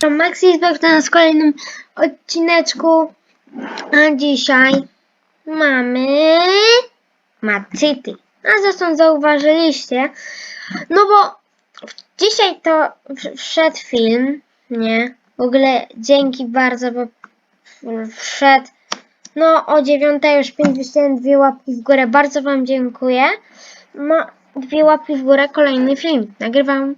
To Maxi jest na kolejnym odcineczku. A dzisiaj mamy Macyty. A zresztą zauważyliście, no bo dzisiaj to wszedł film, nie? W ogóle dzięki bardzo, bo wszedł no o dziewiątej już 52 łapki w górę. Bardzo Wam dziękuję. Ma dwie łapki w górę, kolejny film. Nagrywam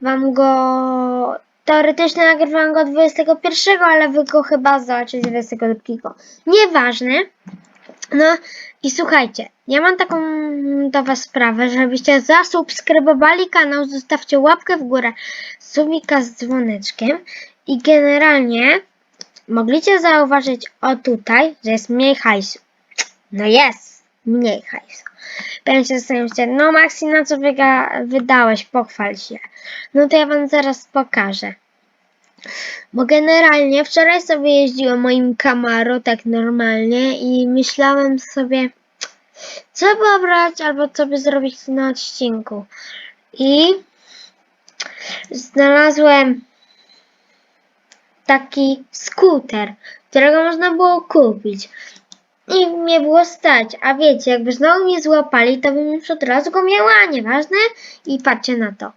Wam go. Teoretycznie nagrywam go 21, ale Wy go chyba zobaczycie 22. Nieważne. No i słuchajcie, ja mam taką do Was sprawę, żebyście zasubskrybowali kanał, zostawcie łapkę w górę, subika z dzwoneczkiem i generalnie mogliście zauważyć o tutaj, że jest mniej hajsu. No jest, mniej hajsu. Będziecie zastanawiać no Maxi, na co wyga, wydałeś, pochwal się. No to ja wam zaraz pokażę. Bo generalnie wczoraj sobie jeździłem moim Camaro tak normalnie i myślałem sobie, co by brać albo co by zrobić na odcinku. I znalazłem taki skuter, którego można było kupić. I mnie było stać, a wiecie, jakby znowu mnie złapali, to bym już od razu go miała, nieważne. I patrzcie na to.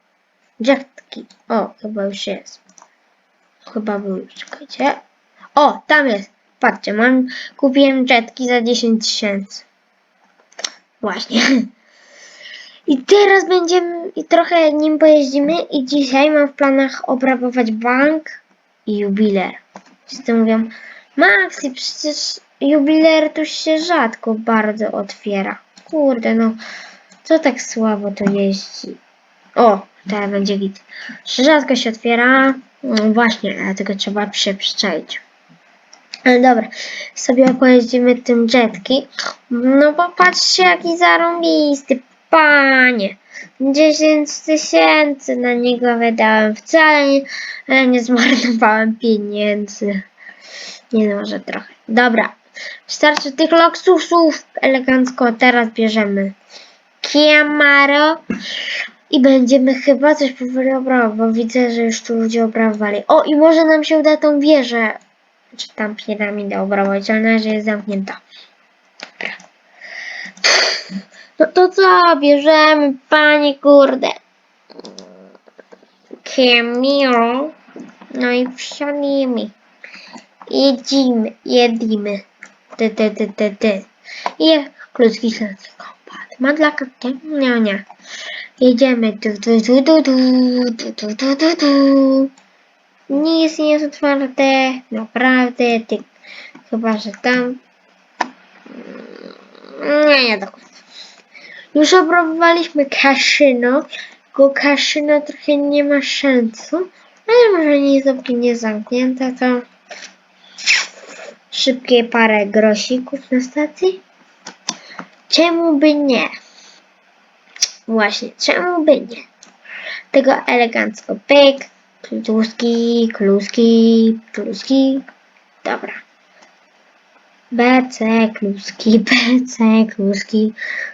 Jetki. O, chyba już jest. Chyba był już, czekajcie. O, tam jest. Patrzcie, mam, kupiłem jetki za 10 tysięcy. Właśnie. I teraz będziemy, i trochę nim pojeździmy i dzisiaj mam w planach obrabować bank i jubiler. Wszyscy mówią, Maxi, przecież jubiler tu się rzadko bardzo otwiera. Kurde, no, co tak słabo tu jeździ? O, teraz będzie git. Rzadko się otwiera. No właśnie, dlatego trzeba przeprzczaić. Ale dobra, sobie pojeździmy tym jetki. No popatrzcie, jaki zarąbisty, panie. 10 tysięcy na niego wydałem. Wcale nie, ale nie zmarnowałem pieniędzy. Nie no, może trochę. Dobra, starczy tych loksusów. Elegancko teraz bierzemy Camaro i będziemy chyba coś powoli obrabować, bo widzę, że już tu ludzie obrabowali. O, i może nam się uda tą wieżę, czy tam piramidę obrabować, ale na razie jest zamknięta. Dobra. No to co, bierzemy, panie kurde. Camaro. No i wsiadimy. Jedziemy, jedziemy. Ty, ty, ty, ty, ty. I są kompat. Ma dla koty? Nie, nie. Jedziemy. Du, du, du, du, du, du, du, du, du. Nic nie jest otwarte. Naprawdę. Ty. Chyba, że tam. Mm, Nie, nie do końca. Już obrabowaliśmy kaszyno. Tylko kaszyno trochę nie ma sensu. Ale może nie jest nie zamknięte, to szybkie parę grosików na stacji. Czemu by nie? Właśnie, czemu by nie? Tego elegancko pyk, kluski, kluski, kluski. Dobra. BC, kluski, BC, kluski.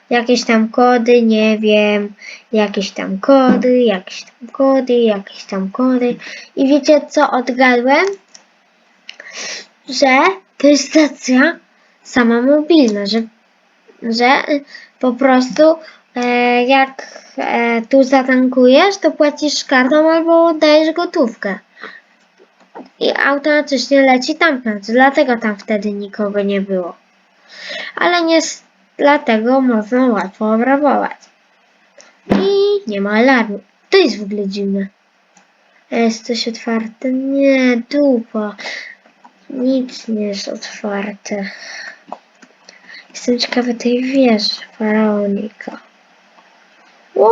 Jakieś tam kody, nie wiem. Jakieś tam kody, jakieś tam kody, jakieś tam kody. I wiecie co odgadłem? Że to jest stacja sama mobilna, że, że po prostu jak e, tu zatankujesz, to płacisz kartą albo dajesz gotówkę. I automatycznie leci tamtąd, dlatego tam wtedy nikogo nie było. Ale nie dlatego można łatwo obrabować. I nie ma alarmu. To jest w ogóle dziwne. A Jest coś otwarte? Nie, dupa. Nic nie jest otwarte. Jestem ciekawy tej wieży faraonika. Ła,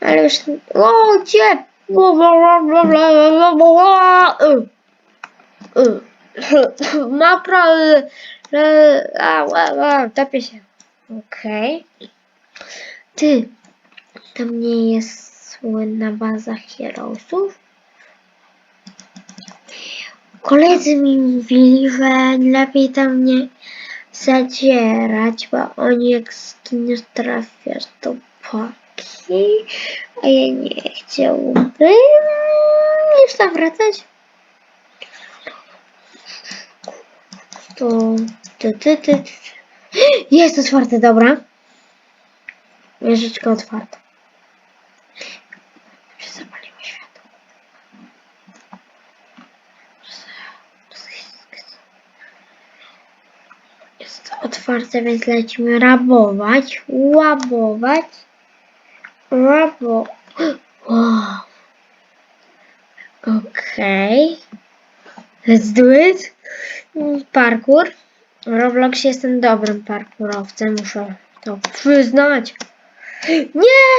ale już... O, gdzie? Makro... E, e, Tapię się. Okej. Okay. Ty, tam nie jest słynna baza Heroesów? Koledzy mi mówili, że lepiej tam nie zadzierać, bo oni jak zginiesz trafiasz do paki, a ja nie chciałbym. już tam wracać? To... Ty, ty, ty, ty. Jest otwarte, dobra. Wieżyczka otwarta. Jest otwarte, więc lecimy rabować, łabować, rabo... Wow. Okej. Let's do it. Parkour. W Roblox jestem dobrym parkurowcem, muszę to przyznać. Nie!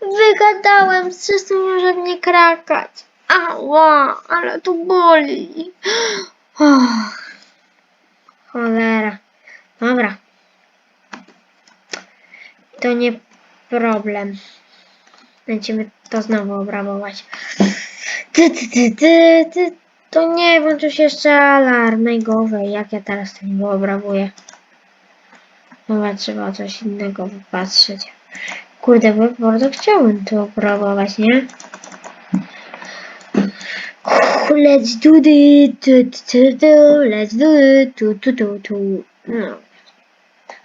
Wygadałem, system może mnie krakać. Ała, ale to boli. Och, cholera. Dobra. To nie problem. Będziemy to znowu obrabować. Ty, ty, ty, ty, ty. To nie, włączył się jeszcze alarm. Najgorzej, jak ja teraz to nie obrabuję. Dobra, trzeba coś innego wypatrzeć. Kurde, bo bardzo chciałbym to obrabować, nie? Let's do it, tu, tu, tu, let's do it, tu, tu, tu. No.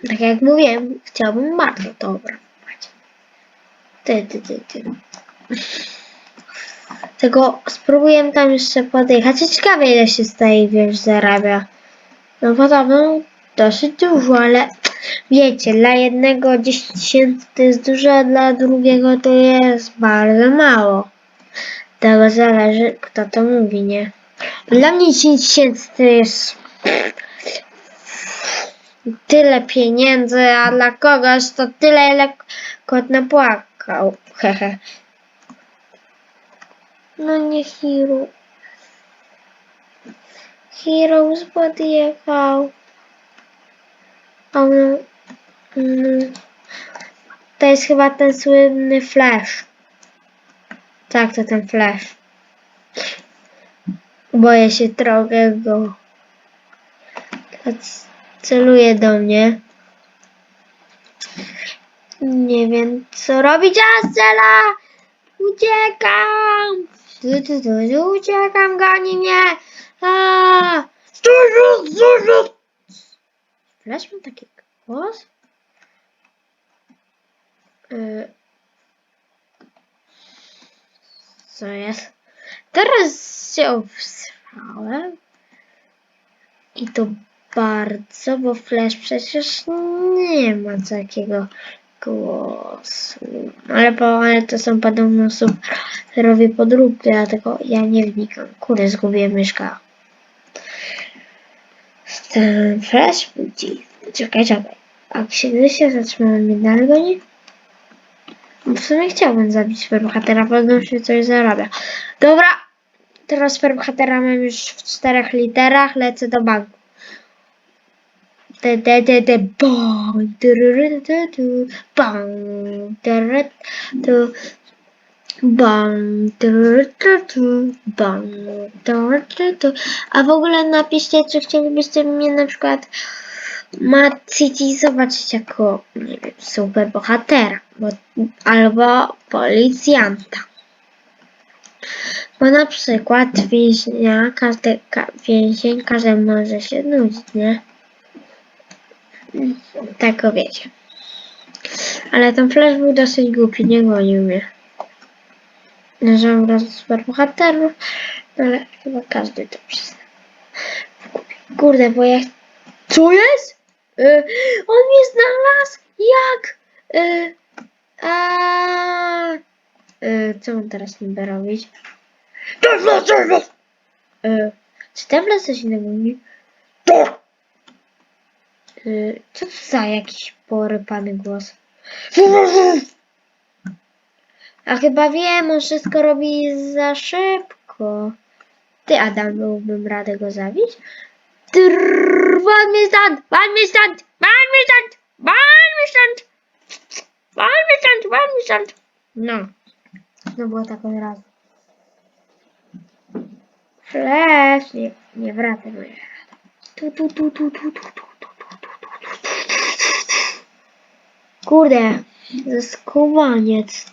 Tak jak mówiłem, chciałbym bardzo to. Ty, ty, ty, ty. Tego spróbuję tam jeszcze podjechać. Ciekawe ile się z tej wiesz zarabia. No podobno dosyć dużo, ale wiecie, dla jednego 10 tysięcy to jest dużo, a dla drugiego to jest bardzo mało. Tego zależy kto to mówi, nie? Dla mnie 10 tysięcy to jest tyle pieniędzy, a dla kogoś to tyle, ile kot napłakał. Hehe. No nie Hero. Heroes podjechał. On, mm, to jest chyba ten słynny Flash. Tak, to ten Flash. Boję się trochę go. Celuje do mnie. Nie wiem co robić, a strzela! Uciekam! Tu, tu, tu, tu, uciekam, goni mnie! Flash ma taki głos? Y... Co jest? Teraz się obsrałem. I to bardzo, bo Flash przecież nie ma takiego głosu. Ale, po, ale to są podobno superowie podróbki, dlatego ja nie wnikam. Kurde, zgubiłem myszka. Ten Flash był dziwny. Czekaj, czekaj. A kiedy się zatrzymałem, mnie dalej? W sumie chciałbym zabić superbohatera, pewno się coś zarabia. Dobra, teraz superbohatera mam już w czterech literach, lecę do banku. Ty, ty, bang, tyry, tu, tu, bang, tyry, ty, tu. A w ogóle napiszcie, czy chcielibyście mnie na przykład Mad City zobaczyć jako, super bohatera, bo, albo policjanta. Bo na przykład więźnia, każdy ka, więzień, każdy może się nudzić, nie? Tak o wiecie. Ale ten flash był dosyć głupi, nie gonił mnie. Mam raz super bohaterów, no ale chyba każdy to przyzna. Kurde, bo ja... Co jest? Y, on mnie znalazł! Jak? Y, a, y, co mam teraz niby robić? Y, czy Devla coś innego mówi? Y, co to za jakiś porypany głos? A chyba wiem, on wszystko robi za szybko. Ty, Adam, byłbym radę go zabić? Trrr, mnie stąd! Wal mnie stąd! Wal mnie stąd! Wal mnie stąd! Walmy stąd, walmy stąd. No. No było tak od razu. Flash, nie, nie wracaj moja. Tu, tu, tu, tu, tu, tu, tu. Kurde, zaskowaniec.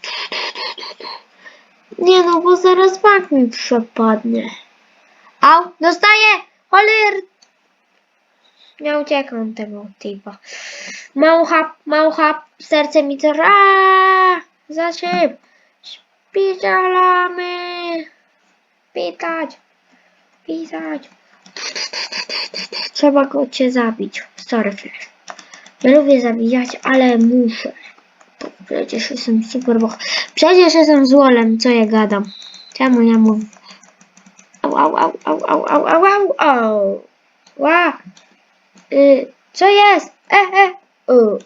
Nie no, bo zaraz bank mi przepadnie. Au, dostaję! Alert! Ja uciekam tego typa. Małcha, małcha, serce mi to ra! Zasyp! Szpitalamy! Pitać! Pisać! Trzeba go cię zabić. Sorry, Flash. Lubię zabijać, ale muszę. Przecież jestem super boh. Przecież jestem złolem, co ja gadam. Czemu ja mówię? Au, au, au, au, au, au, au, au, au. Ła. Y, co jest? E, e. U.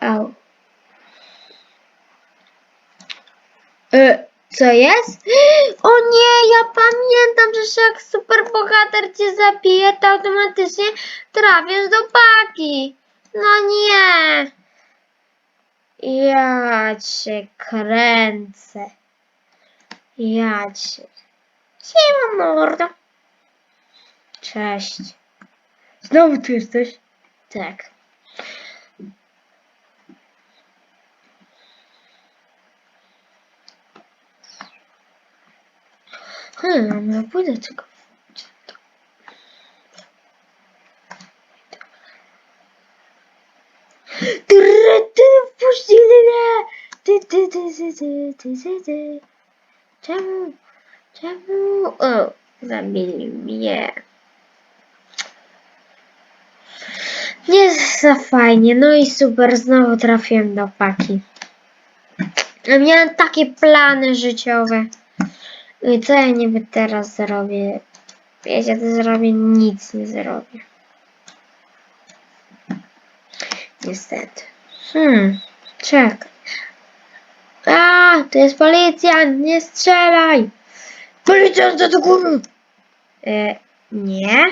Au. Y, co jest? O nie, ja pamiętam, że jak super bohater cię zabije, to automatycznie trafisz do paki. No nie. Ja cię kręcę. Ja cię. Siema mordo. Cześć. Znowu tu jesteś? Tak. Hmm, no pójdę tylko. Ty, ty, wpuścili mnie! Ty, ty, ty, ty, ty, ty, ty, ty. Czemu? Czemu? O, zabili mnie. Nie za fajnie, no i super, znowu trafiłem do paki. A Miałem takie plany życiowe. I co ja niby teraz zrobię? Wiecie, to zrobię, nic nie zrobię. Niestety. Hmm, czekaj. A, to jest policjant, nie strzelaj! Policjant do góry! E, nie.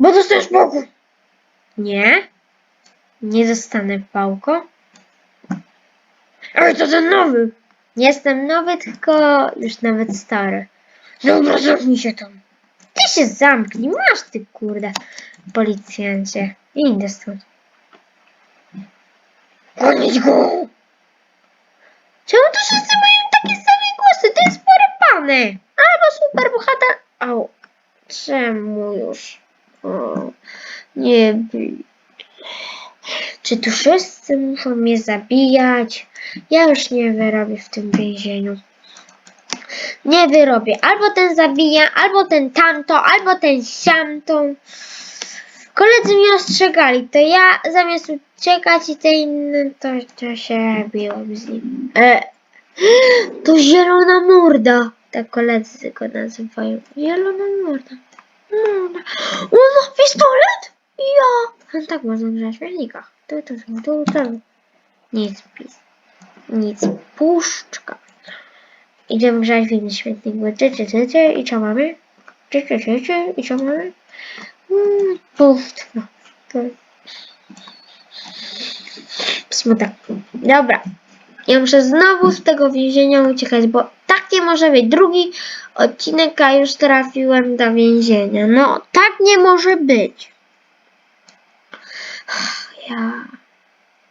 Bo dostajesz pałką. Nie. Nie dostanę pałką. Ale to ten nowy. Nie jestem nowy, tylko już nawet stary. Dobra, zamknij się tam. Ty się zamknij, masz ty kurde, policjancie. Idę stąd. Gonić go! Czemu to wszyscy mają takie same głosy? To jest porepane. Albo super bohater. Au. Czemu już? O, nie. Czy tu wszyscy muszą mnie zabijać? Ja już nie wyrobię w tym więzieniu. Nie wyrobię. Albo ten zabija, albo ten tamto, albo ten siamto. Koledzy mnie ostrzegali, to ja zamiast uciekać i te inne, to, to się biłem z nim. E, to zielona morda. Tak koledzy go nazywają. Zielona morda. Morda. O, ma pistolet? Ja. No tak można grać w śmietnikach. Tu, tu, tu, tu, tu. Nic. Nic. Puszczka. Idziemy grzać w inny śmietnik. Bo Ty, ty, ty. I co mamy? Ty, ty. I co mamy? Mm. To- Smutek. Dobra. Ja muszę znowu z tego więzienia uciekać, bo takie może być. Drugi odcinek, a już trafiłem do więzienia. No, tak nie może być. Ja.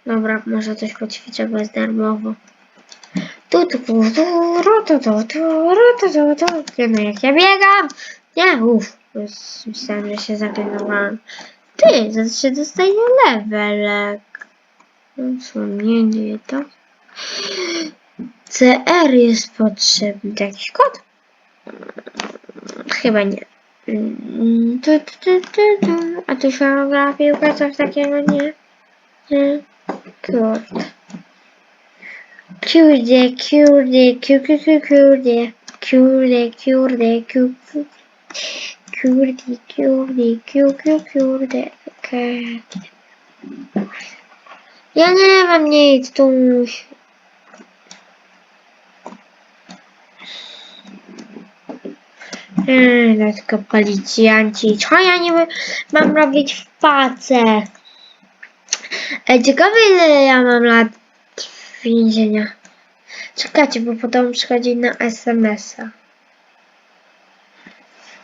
Dobra, może coś poćwiczę bezdarmowo. Tu, tu, tu, tu, ru, tu, tu, tu, ru, tu, tu, tu. Nie no, jak ja biegam. Nie, uff. Myślałem, że się zapilnowałam. Ty, za się dostaje levelek. No co, nie dzieje to? CR jest potrzebny. To jakiś kod? Chyba nie. Tu, tu, tu, tu, tu. A tu gra piłka, coś takiego? Nie. Nie. Kurde. Kurde, kurde, kurde, kurde, kurde, kurde, kurde, kurde, kurde, kurde, kurde, kurde. Ja nie mam nic, tu musi. No tylko policjanci. Co ja niby mam robić w pace? E, ciekawe ile ja mam lat więzienia. Czekajcie, bo potem przychodzi na SMS-a.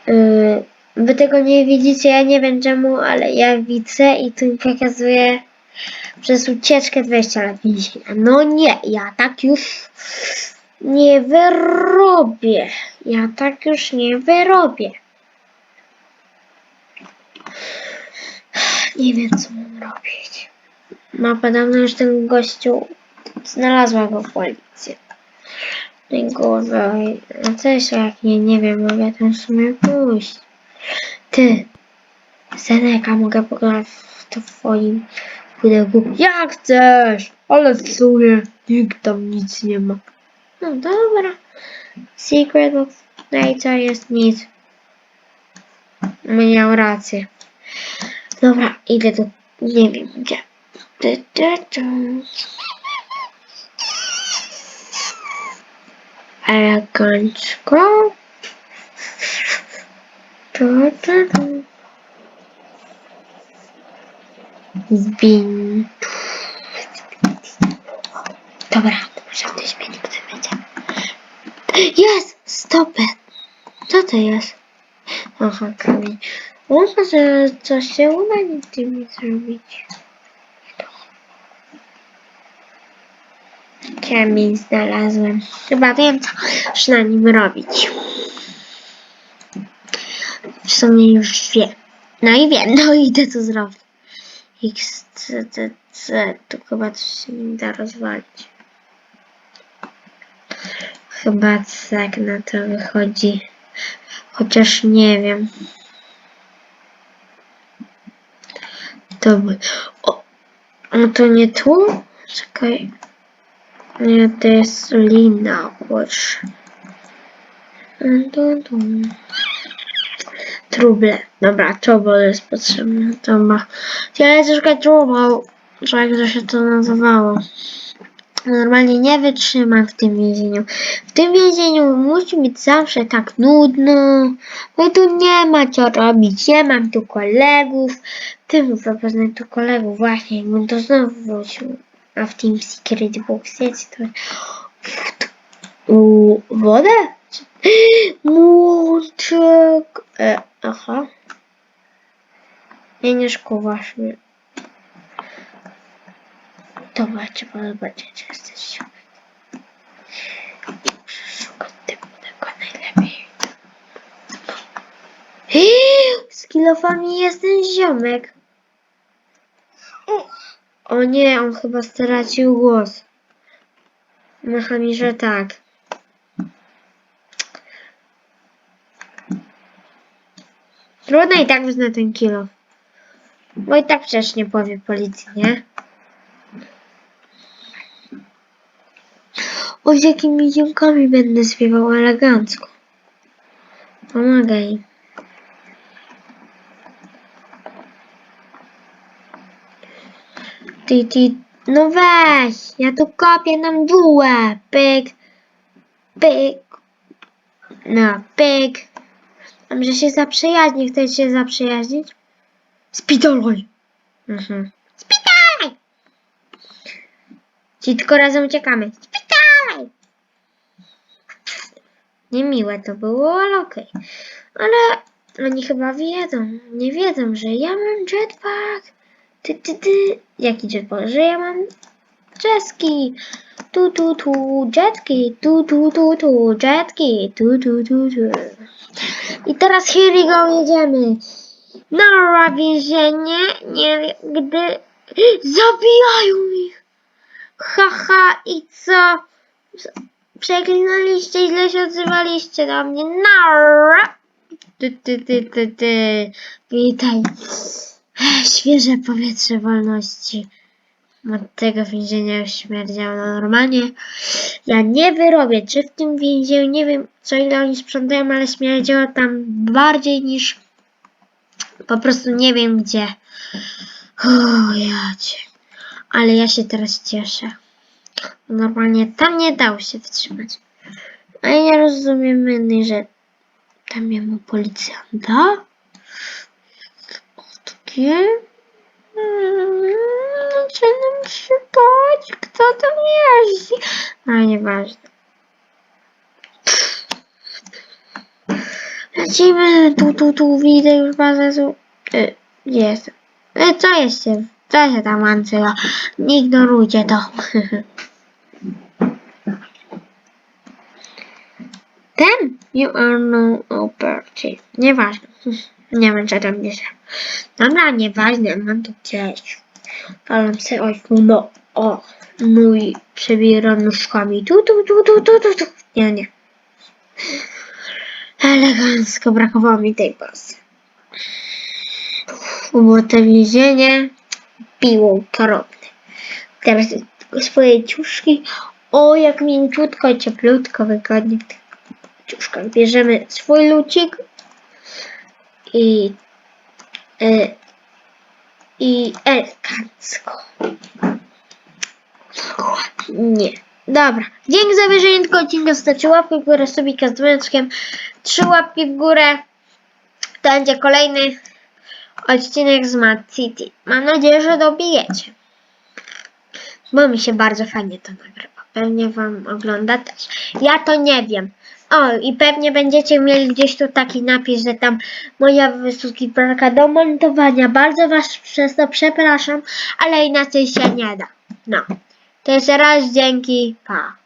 Yy, wy tego nie widzicie, ja nie wiem czemu, ale ja widzę i tu mi pokazuje Przez ucieczkę 20 lat więzienia. No nie, ja tak już nie wyrobię. Ja tak już nie wyrobię. Nie wiem, co mam robić. Ma podobno już ten gościu znalazła go policja. Najgorzej. No też jak nie, nie wiem, mogę tam w sumie pójść. Ty, Seneka, mogę pograć w twoim pudełku. Jak chcesz, ale w sumie nikt tam nic nie ma. No dobra. Secret of Nature jest nic. Miał rację. Dobra, idę do... nie wiem gdzie. Ty, ty, ty. Elegancko. Tu, tu, tu. Zbin. Dobra, to może w tej będzie. Jest! Stopę! Co to jest? Aha, kamień. Może coś się uda tym zrobić. Kamień znalazłem. Chyba wiem, co już na nim robić. W sumie już wiem. No i wiem, no i idę to zrobić. X, C, C, C. Tu chyba coś się nie da rozwalić. Chyba tak na to wychodzi. Chociaż nie wiem. To. O! No to nie tu? Czekaj. Nie, to jest lina. Watch. Truble. Dobra, trouble jest potrzebne. To ma... Ja troszkę trouble. Że jak to się to nazywało. Normalnie nie wytrzymam w tym więzieniu. W tym więzieniu musi być zawsze tak nudno. No i tu nie ma co robić. Nie mam tu kolegów. Ty mów zapewne tu kolegów. Właśnie, jakbym to znowu wrócił. A w Team Secret Box jest to... U, wodę? Murczek. E, aha. Nie, nie. Dobra, trzeba zobaczyć, czy jesteś ziomek. Muszę szukać tego najlepiej. Z kilofami jest ten ziomek. O nie, on chyba stracił głos. Macha mi, że tak. Trudno i tak wezmę ten kilo. Bo i tak przecież nie powie policji, nie? Oj, z jakimi ziomkami będę zwiewał elegancko. Pomagaj. Ty, ty, no weź, ja tu kopię nam dziurę. Pyk, pyk. No, pyk. A może się zaprzyjaźni, chcesz się zaprzyjaźnić? Spidoluj. Mhm. Spitalaj! Ci tylko razem uciekamy. Spitalaj! Niemiłe to było, ale okej. Ale oni chyba wiedzą, nie wiedzą, że ja mam jetpack. Ty, ty, ty. Jaki jetpack? Że ja mam jetski. Tu, tu, tu, jetki. Tu, tu, tu, tu, jetki. Tu, tu, tu, tu. I teraz here go, jedziemy. Na więzienie, nie gdy zabijają ich. Haha, i co? Przeklinaliście, źle się odzywaliście do mnie. Nara. Ty, ty, ty, ty, ty. Witaj. Świeże powietrze wolności. Od tego więzienia już śmierdziało no normalnie. Ja nie wyrobię, czy w tym więzieniu, nie wiem co ile oni sprzątają, ale śmierdziało tam bardziej niż po prostu nie wiem gdzie. O, jacie. Ale ja się teraz cieszę. Normalnie tam nie dało się wytrzymać. A ja rozumiem jednej, że tam ma policjanta. O, takie. Mm, Zaczynam się bać, kto tam jeździ. Ale nieważne. Lecimy, tu, tu, tu, widzę już bazę. zu- E, gdzie jestem? E, co jest? Co się tam łączyło? Nie ignorujcie to. Ten? You are no opportunity. Nieważne. Nie wiem, co tam pisze. Dobra, nieważne, mam tu gdzieś. Ale se iPhone, no, o, mój przebiera nóżkami. Tu, tu, tu, tu, tu, tu, tu. Nie, nie. Elegancko, brakowało mi tej pasy. Ubute więzienie, piło karopne. Teraz swoje ciuszki. O, jak mięciutko, cieplutko, wygodnie w tych ciuszkach. Bierzemy swój lucik i e, i elegancko. Nie. Dobra. Dzięki za obejrzenie tego odcinka. Zostawcie łapkę w górę, subika z dzwoneczkiem. Trzy łapki w górę. To będzie kolejny odcinek z Mad City. Mam nadzieję, że dobijecie. Bo mi się bardzo fajnie to nagrywa. Pewnie wam ogląda też. Ja to nie wiem. O, i pewnie będziecie mieli gdzieś tu taki napis, że tam moja wysługiwarka do montowania. Bardzo was przez to przepraszam, ale inaczej się nie da. No. To jeszcze raz dzięki. Pa.